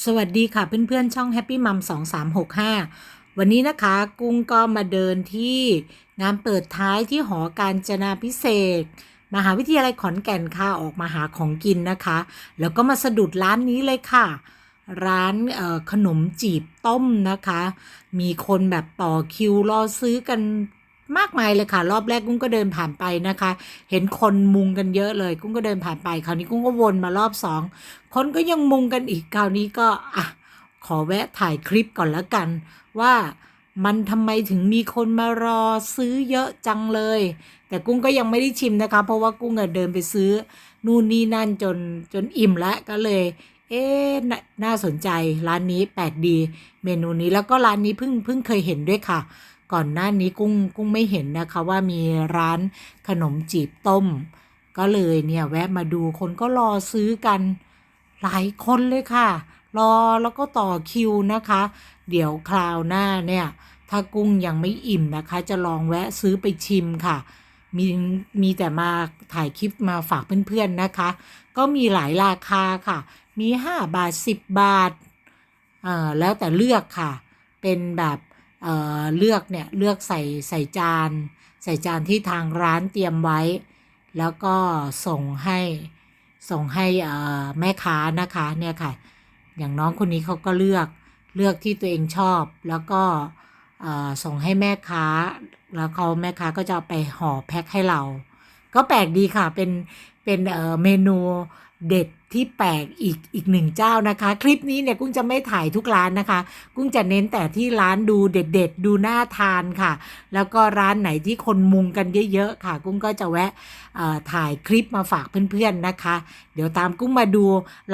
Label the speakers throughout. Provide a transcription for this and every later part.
Speaker 1: สวัสดีค่ะเพื่อนๆ ช่อง Happy Mum 2365 วันนี้นะคะกุ้งก็มาเดินที่งานเปิดท้ายที่หอการจนาพิเศษ มหาวิทยาลัยขอนแก่นค่ะ ออกมาหาของกินนะคะ แล้วก็มาสะดุดร้านนี้เลยค่ะ ร้านขนมจีบต้มนะคะ มีคนแบบต่อคิวรอซื้อกัน มากมายเลยค่ะ รอบแรกกุ้งก็เดินผ่านไปนะคะ เห็นคนมุงกันเยอะเลย กุ้งก็เดินผ่านไป คราวนี้กุ้งก็วนมารอบสองคนก็ยังมุงกันอีกคราวนี้ก็อะขอแวะถ่ายคลิปก่อนแล้วกัน ว่ามันทำไมถึงมีคนมารอซื้อเยอะจังเลย แต่กุ้งก็ยังไม่ได้ชิมนะคะ เพราะว่ากุ้งเดินไปซื้อ นู่นนี่นั่นจนจนอิ่มแล้วก็เลย เอ๊นน่าสนใจร้านนี้แปลกดีเมนูนี้แล้วก็ร้านนี้เพิ่งเพิ่งเคยเห็นด้วยค่ะ ก่อนหน้านี้กุ้งกุ้งไม่เห็นนะคะว่ามีร้านขนมจีบต้ม ก็เลยเนี่ยแวะมาดูคนก็รอซื้อกันหลายคนเลยค่ะ รอแล้วก็ต่อคิวนะคะ เดี๋ยวคราวหน้าเนี่ยถ้ากุ้งยังไม่อิ่มนะคะ จะลองแวะซื้อไปชิมค่ะ มีมีแต่มาถ่ายคลิปมาฝากเพื่อนๆนะคะ ก็มีหลายราคาค่ะ มี 5 บาท 10 บาทเอ่อแล้วแต่เลือกค่ะ เป็นแบบ เเลือกเนี่ยเลือกใส่ใส่จาน ใส่จานที่ทางร้านเตรียมไว้ แล้วก็ส่งให้ส่งให้แม่ค้านะคะเนี่ยค่ะ อย่างน้องคนนี้เขาก็เลือกเลือกที่ตัวเองชอบ แล้วก็ส่งให้แม่ค้า แล้วเขาแม่ค้าก็จะไปห่อแพ็คให้เรา ก็แปลกดีค่ะเป็นเป็นเเมนู เด็ดที่แปลกอีกอีกหนึ่งเจ้านะคะ คลิปนี้เนี่ยกุ้งจะไม่ถ่ายทุกร้านนะคะ กุ้งจะเน้นแต่ที่ร้านดูเด็ดๆดูน่าทานค่ะ แล้วก็ร้านไหนที่คนมุงกันเยอะๆค่ะ กุ้งก็จะแวะถ่ายคลิปมาฝากเพื่อนๆนะคะ เดี๋ยวตามกุ้งมาดู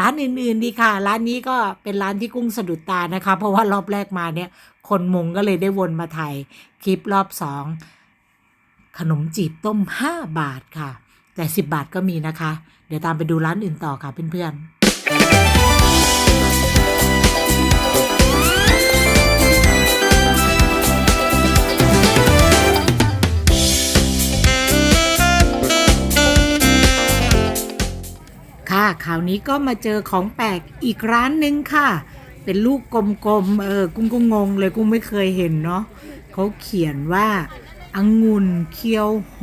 Speaker 1: ร้านอื่นๆดีค่ะ ร้านนี้ก็เป็นร้านที่กุ้งสะดุดตานะคะ เพราะว่ารอบแรกมาเนี่ยคนมุงก็เลยได้วนมาถ่ายคลิปรอบสองขนมจีบต้ม 5 บาทค่ะ แต่ 10 บาทก็มีนะคะ เดี๋ยวตามไปดูร้านอื่นต่อค่ะเพื่อนๆค่ะคราวนี้ก็มาเจอของแปลกอีกร้านหนึ่งค่ะ เป็นลูกกลมๆ เออ กุ้งก็งงเลยกุ้งไม่เคยเห็นเนาะเขาเขียนว่าองุ่นเคียวโฮ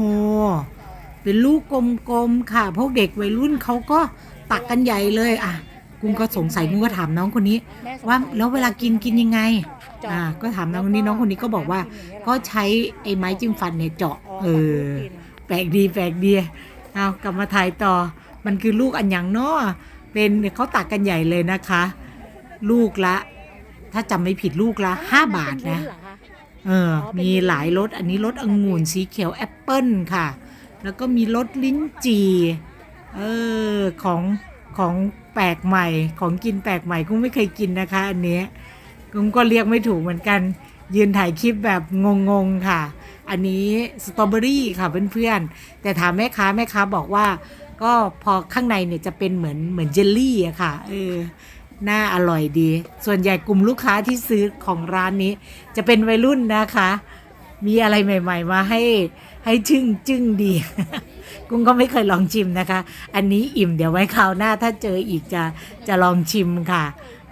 Speaker 1: เป็นลูกกลมๆค่ะ พวกเด็กวัยรุ่นเขาก็ตักกันใหญ่เลยอะกุ้งก็สงสัยกุ้งก็ถามน้องคนนี้ ว่าแล้วเวลากินกินยังไงอ่าก็ถามน้องคนนี้น้องคนนี้ก็บอกว่า ก็ใช้ไอ้ไม้จิ้มฟันเนี่ยเจาะเออแปลกดีแปลกดีเอากลับมาถ่ายต่อ มันคือลูกอันยังเนาะเป็นเขาตักกันใหญ่เลยนะคะ ลูกละ ถ้าจำไม่ผิดลูกละห้าบาทนะ เออ มีหลายรสอันนี้รสองุ่นสีเขียวแอปเปิ้ลค่ะ แล้วก็มีรสลิ้นจี่เออของของแปลกใหม่ของกินแปลกใหม่กุ้งไม่เคยกินนะคะ อันเนี้ยกุ้งก็เรียกไม่ถูกเหมือนกัน ยืนถ่ายคลิปแบบงงๆค่ะ อันนี้สตรอเบอรี่ค่ะเพื่อนๆแต่ถามแม่ค้าแม่ค้าบอกว่า ก็พอข้างในเนี่ยจะเป็นเหมือนเหมือนเจลลี่อะค่ะเออน่าอร่อยดี ส่วนใหญ่กลุ่มลูกค้าที่ซื้อของร้านนี้ จะเป็นวัยรุ่นนะคะ มีอะไรใหม่ ๆ มาให้ให้จึ้งจึ้งดี กุ้งก็ไม่เคยลองชิมนะคะ อันนี้อิ่มเดี๋ยวไว้คราวหน้าถ้าเจออีกจะจะลองชิมค่ะ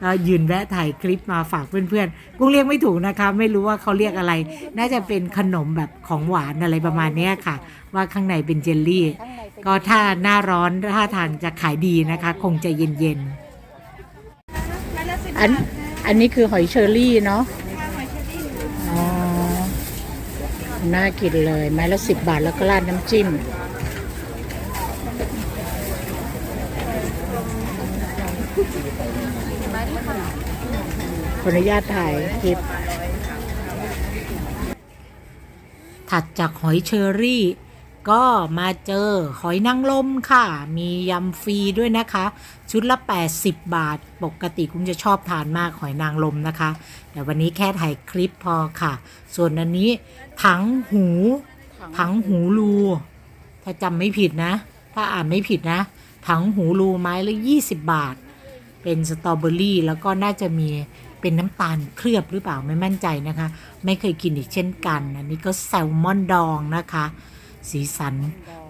Speaker 1: ก็ยืนแวะถ่ายคลิปมาฝากเพื่อนๆ กุ้งเรียกไม่ถูกนะคะ ไม่รู้ว่าเขาเรียกอะไร น่าจะเป็นขนมแบบของหวานอะไรประมาณนี้ค่ะ ว่าข้างในเป็นเจลลี่ ก็ถ้าหน้าร้อนท่าทางจะขายดีนะคะ คงจะเย็นๆ อันอันนี้คือหอยเชอรี่เนาะ อ๋อ น่ากินเลย ไม้ละสิบบาทแล้วก็ราดน้ำจิ้ม ขออนุญาตถ่ายคลิป ถัดจากหอยเชอรี่ ก็มาเจอหอยนางรมค่ะ มียำฟรีด้วยนะคะ ชุดละ 80 บาท ปกติคุณจะชอบทานมากหอยนางรมนะคะ แต่วันนี้แค่ถ่ายคลิปพอค่ะ ส่วนอันนี้ถังหูถังหูรู ถ้าจำไม่ผิดนะ ถ้าอ่านไม่ผิดนะ ถังหูรูไม้ละ20 บาท เป็นสตรอเบอรี่แล้วก็น่าจะมีเป็นน้ำตาลเคลือบหรือเปล่าไม่มั่นใจนะคะ ไม่เคยกินอีกเช่นกัน อันนี้ก็แซลมอนดองนะคะ สีสัน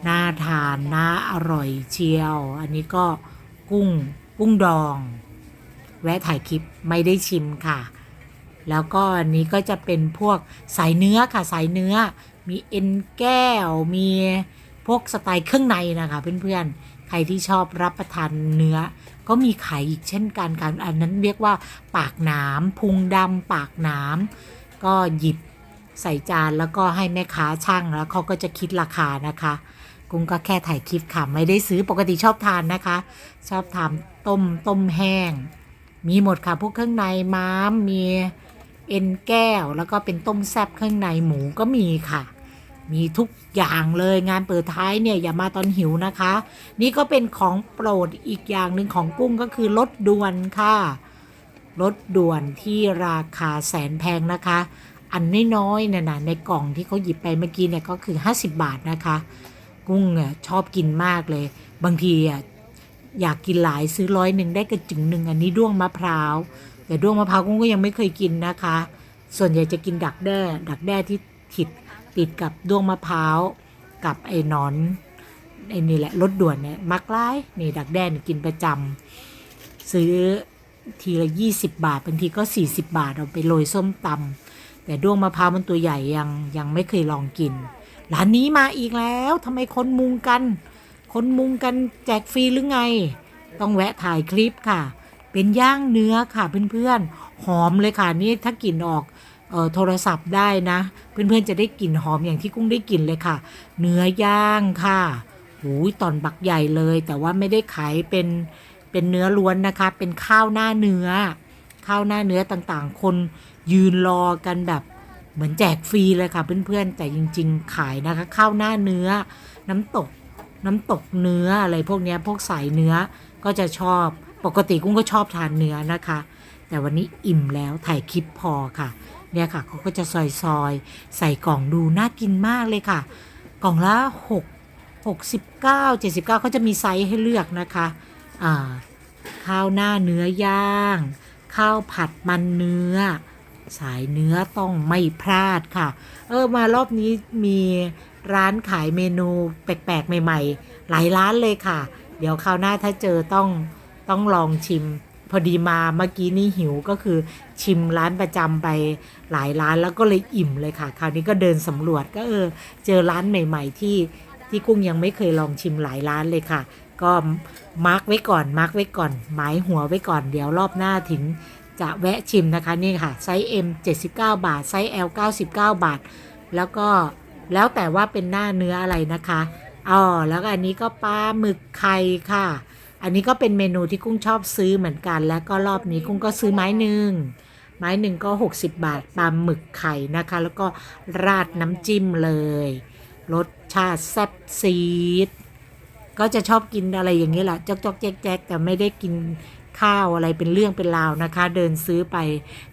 Speaker 1: น่าทานน่าอร่อยเชียว อันนี้ก็กุ้งกุ้งดอง แวะถ่ายคลิปไม่ได้ชิมค่ะ แล้วก็อันนี้ก็จะเป็นพวกสายเนื้อค่ะสายเนื้อ มีเอ็นแก้ว มีพวกสไตล์เครื่องในนะคะเพื่อนๆ ใครที่ชอบรับประทานเนื้อ ก็มีขายอีกเช่นกันการอันนั้นเรียกว่า ปากหนามพุงดำปากหนามก็หยิบ ใส่จานแล้วก็ให้แม่ค้าช่างแล้วเขาก็จะคิดราคานะคะ กุ้งก็แค่ถ่ายคลิปค่ะไม่ได้ซื้อปกติชอบทานนะคะ ชอบทำต้มต้มแห้ง มีหมดค่ะพวกเครื่องในม้ามมีเอ็นแก้วแล้วก็เป็นต้มแซบเครื่องในหมูก็มีค่ะ มีทุกอย่างเลยงานเปิดท้ายเนี่ยอย่ามาตอนหิวนะคะ นี่ก็เป็นของโปรดอีกอย่างหนึ่งของกุ้งก็คือรถด่วนค่ะรถด่วนที่ราคาแสนแพงนะคะ อันน้อยๆเนี่ยนะในกล่องที่เขาหยิบไปเมื่อกี้เนี่ยก็คือ 50 บาทนะคะ กุ้งเนี่ยชอบกินมากเลย บางทีอะอยากกินหลายซื้อร้อยหนึ่งได้กระจึงหนึ่งอันนี้ด้วงมะพร้าว แต่ด้วงมะพร้าวกุ้งก็ยังไม่เคยกินนะคะ ส่วนใหญ่จะกินดักแด้ ดักแด้ที่ติดติดกับด้วงมะพร้าวกับไอ้นอนไอ้นี่แหละรถด่วนเนี่ยมักร้ายนี่ดักแด้นี่กินประจำซื้อทีละ 20 บาทบางทีก็ 40 บาทเอาไปโรยส้มตำ แต่ด้วงมะพร้าวมันตัวใหญ่ยังยังไม่เคยลองกิน ร้านนี้มาอีกแล้วทำไมคนมุงกัน คนมุงกันแจกฟรีหรือไง ต้องแวะถ่ายคลิปค่ะ เป็นย่างเนื้อค่ะเพื่อนๆ หอมเลยค่ะนี่ถ้ากลิ่นออกออโทรศัพท์ได้นะ เพื่อนๆจะได้กลิ่นหอมอย่างที่กุ้งได้กลิ่นเลยค่ะ เนื้อย่างค่ะหูยตอนบักใหญ่เลย แต่ว่าไม่ได้ขายเป็นเป็นเนื้อล้วนนะคะ เป็นข้าวหน้าเนื้อ ข้าวหน้าเนื้อต่างๆ คน ยืนรอกันแบบเหมือนแจกฟรีเลยค่ะเพื่อนๆ แต่จริง ๆ ขายนะคะข้าวหน้าเนื้อ น้ำตกน้ำตกเนื้ออะไรพวกนี้พวกสายเนื้อก็จะชอบปกติกุ้งก็ชอบทานเนื้อนะคะ แต่วันนี้อิ่มแล้วถ่ายคลิปพอค่ะ เนี่ยค่ะเขาก็จะซอยๆ ใส่กล่องดูน่ากินมากเลยค่ะ กล่องละ6 69 79เขาจะมีไซส์ให้เลือกนะคะข้าวหน้าเนื้อย่าง ข้าวผัดมันเนื้อ สายเนื้อต้องไม่พลาดค่ะ เออมารอบนี้มีร้านขายเมนูแปลกๆ ใหม่ ๆ หลายร้านเลยค่ะ เดี๋ยวคราวหน้าถ้าเจอต้องต้องลองชิม พอดีมาเมื่อกี้นี่หิวก็คือชิมร้านประจำไปหลายร้านแล้วก็เลยอิ่มเลยค่ะ คราวนี้ก็เดินสำรวจก็เออเจอร้านใหม่ ๆ ที่ที่กุ้งยังไม่เคยลองชิมหลายร้านเลยค่ะ ก็มาร์กไว้ก่อนมาร์กไว้ก่อน หมายหัวไว้ก่อนเดี๋ยวรอบหน้าถึง จะแวะชิมนะคะนี่ค่ะไซส์ M 79 บาท ไซส์ L 99 บาท แล้วก็แล้วแต่ว่าเป็นหน้าเนื้ออะไรนะคะอ๋อแล้วก็อันนี้ก็ปลาหมึกไข่ค่ะ อันนี้ก็เป็นเมนูที่กุ้งชอบซื้อเหมือนกัน แล้วก็รอบนี้กุ้งก็ซื้อไม้หนึ่งไม้หนึ่งก็ 60 บาทปลาหมึกไข่นะคะ แล้วก็ราดน้ำจิ้มเลยรสชาติแซ่บซีดก็จะชอบกินอะไรอย่างนี้แหละจอกจอกแจ๊กแจ๊กแต่ไม่ได้กิน ข้าวอะไรเป็นเรื่องเป็นราวนะคะ เดินซื้อไป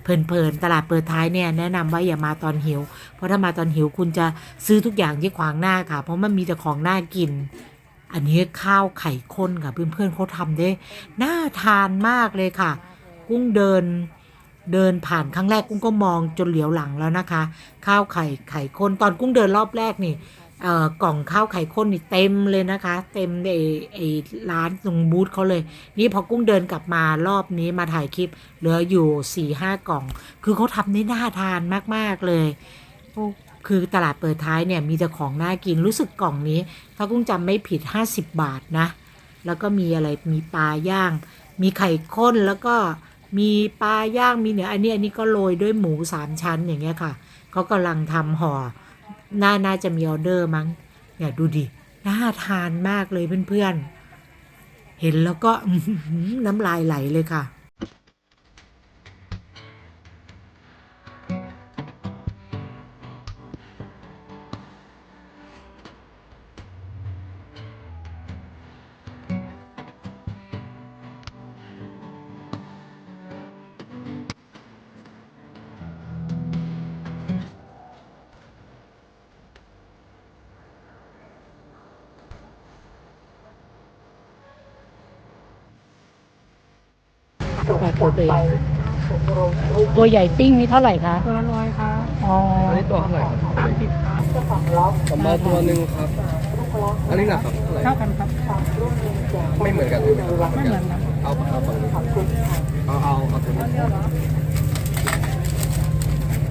Speaker 1: เพลินๆตลาดเปิดท้ายเนี่ยแนะนำว่าอย่ามาตอนหิว เพราะถ้ามาตอนหิวคุณจะซื้อทุกอย่างที่ขวางหน้าค่ะ เพราะมันมีแต่ของน่ากิน อันนี้ข้าวไข่ข้นค่ะเพื่อนๆเขาทำได้น่าทานมากเลยค่ะ กุ้งเดินเดินผ่านครั้งแรกกุ้งก็มองจนเหลียวหลังแล้วนะคะ ข้าวไข่ไข่ข้นตอนกุ้งเดินรอบแรกนี่ กล่องข้าวไข่ข้นนี่เต็มเลยนะคะ เต็มไอ้ไอ้ร้านตรงบูธเขาเลย นี่พอกุ้งเดินกลับมารอบนี้มาถ่ายคลิป เหลืออยู่4ี่ห้ากล่อง คือเขาทำได้น่าทานมาก ๆ เลยโอ้คือตลาดเปิดท้ายเนี่ยมีแต่ของน่ากินรู้สึกกล่องนี้ ถ้ากุ้งจำไม่ผิด 50 บาทนะ แล้วก็มีอะไรมีปลาย่าง มีไข่ข้นแล้วก็มีปลาย่างมีเนื้ออันนี้อันนี้ก็โรยด้วยหมูสามชั้นอย่างเงี้ยค่ะเขากำลังทำห่อ น่าน่าจะมีออเดอร์มั้งเนี่ยดูดิน่าทานมากเลยเพื่อนๆเห็นแล้วก็น้ำลายไหลเลยค่ะ แบบตัวเองตัวใหญ่ปิ้งนี่เท่าไหร่คะ
Speaker 2: ตัวละร้อยครับ
Speaker 1: อ๋อ
Speaker 3: อันนี้ตัวเท่าไหร่ครับ
Speaker 2: สามสิบครับ
Speaker 3: ผมมาตัวหนึ่งครับ อันนี้หนักครับเท่าไหร่
Speaker 2: เท่ากันครับ
Speaker 3: ไม่เหมือนกันใช่ไหมครับ
Speaker 2: ไม่เหมือนกัน
Speaker 3: เอาเอาฝั่งนี้เอาเอา
Speaker 2: เดียวเหรอ